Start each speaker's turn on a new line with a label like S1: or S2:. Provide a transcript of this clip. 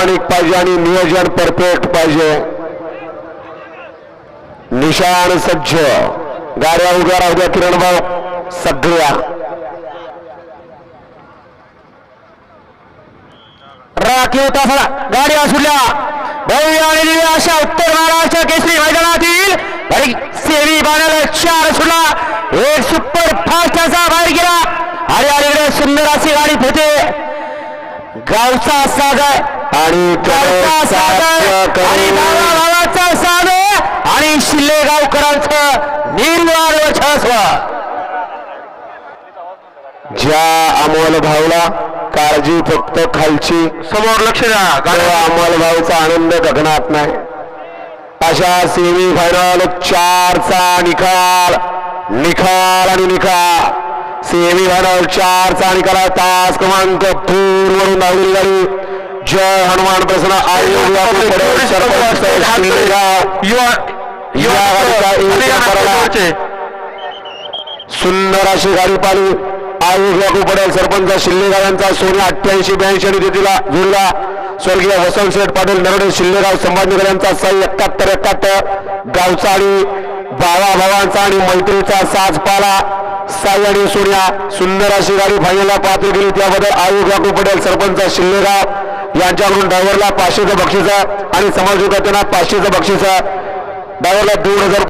S1: प्रामाणिक पाहिजे आणि नियोजन परफेक्ट पाहिजे. निशाण सज्ज. गाड्या उभ्या राहू द्या किरण भाऊ. सगळ्या.
S2: राखीव ताफा गाडी असुल्या भव्य आणि अशा उत्तर महाराष्ट्र केसरी मैदानातील सेमी बाणाला चार सुटला एक सुपर फास्ट असा बाहेर गेला. आणि सुंदर अशी गाडी फिरते गावचा आहे
S1: आणि
S2: गावचा आहे आणि साज आहे आणि शिल्ले गावकरांचं निर्वाळ वर्चस्व
S1: ज्या अमोल भाऊला काळजी फक्त खालची
S2: समोर लक्ष द्या
S1: अमोल भाऊचा आनंद गगनात नाही. अशा सेमी फायनल चारचा निकाल निकाल आणि निकाल. सेमी फायनल चारचा निकाल. तास क्रमांक टूर वरून धावलेली गाडी जय हनुमान प्रसन्न आयोग सुंदर अशी गाडी पाली. आयोग याकू पडेल सरपंच शिल्लेगाव यांचा सोने अठ्ठ्याऐंशी ब्याऐंशी आणि तिथीला जुळला स्वर्गीय वसंत शेठ पाटील नरडे शिल्लेगाव संभाजीनगर यांचा साई एकाहत्तर एकाहत्तर. गावचा आणि भावा भावांचा आणि मैत्रीचा साज पाला. साई आणि सोन्या सुंदर अशी गाडी फायनलला पात्र केली त्याबद्दल आयोग याकू पटेल सरपंच शिल्लेगाव यांच्याकडून ड्रायव्हरला पाचशेचं बक्षीस आणि समाज त्यांना पाचशेचं बक्षीस. ड्रायव्हरला दोन हजार